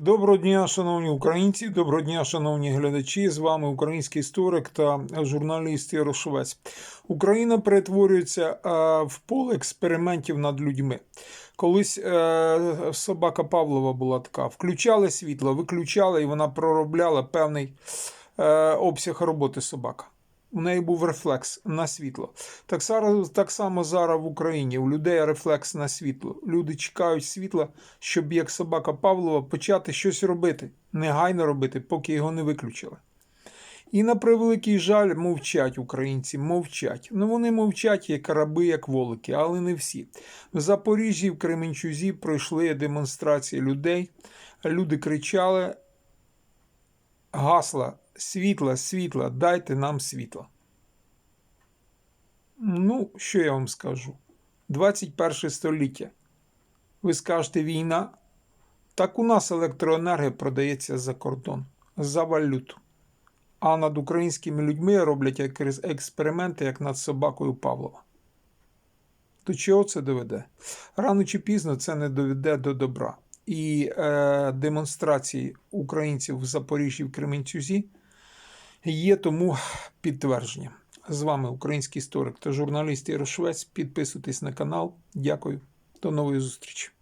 Доброго дня, шановні українці, доброго дня, шановні глядачі. З вами український історик та журналіст Ярошовець. Україна перетворюється е, в поле експериментів над людьми. Колись е, собака Павлова була така: включали світло, виключали, і вона проробляла певний е, обсяг роботи собака. У неї був рефлекс на світло. Так, так само зараз в Україні. У людей рефлекс на світло. Люди чекають світла, щоб як собака Павлова почати щось робити, негайно робити, поки його не виключили. І на превеликий жаль, мовчать українці, мовчать. Ну вони мовчать як раби, як волики, але не всі. В Запоріжжі, в Кременчузі пройшли демонстрації людей. Люди кричали: гасла, світла, світла, дайте нам світла. Ну, що я вам скажу? 21 століття. Ви скажете війна? Так у нас електроенергія продається за кордон, за валюту. А над українськими людьми роблять екс- експерименти, як над собакою Павлова. До чого це доведе? Рано чи пізно це не доведе до добра. І е, демонстрації українців в Запоріжжі в Кременцюзі є тому підтвердженням. З вами український історик та журналіст Єрошвець. Підписуйтесь на канал. Дякую. До нової зустрічі.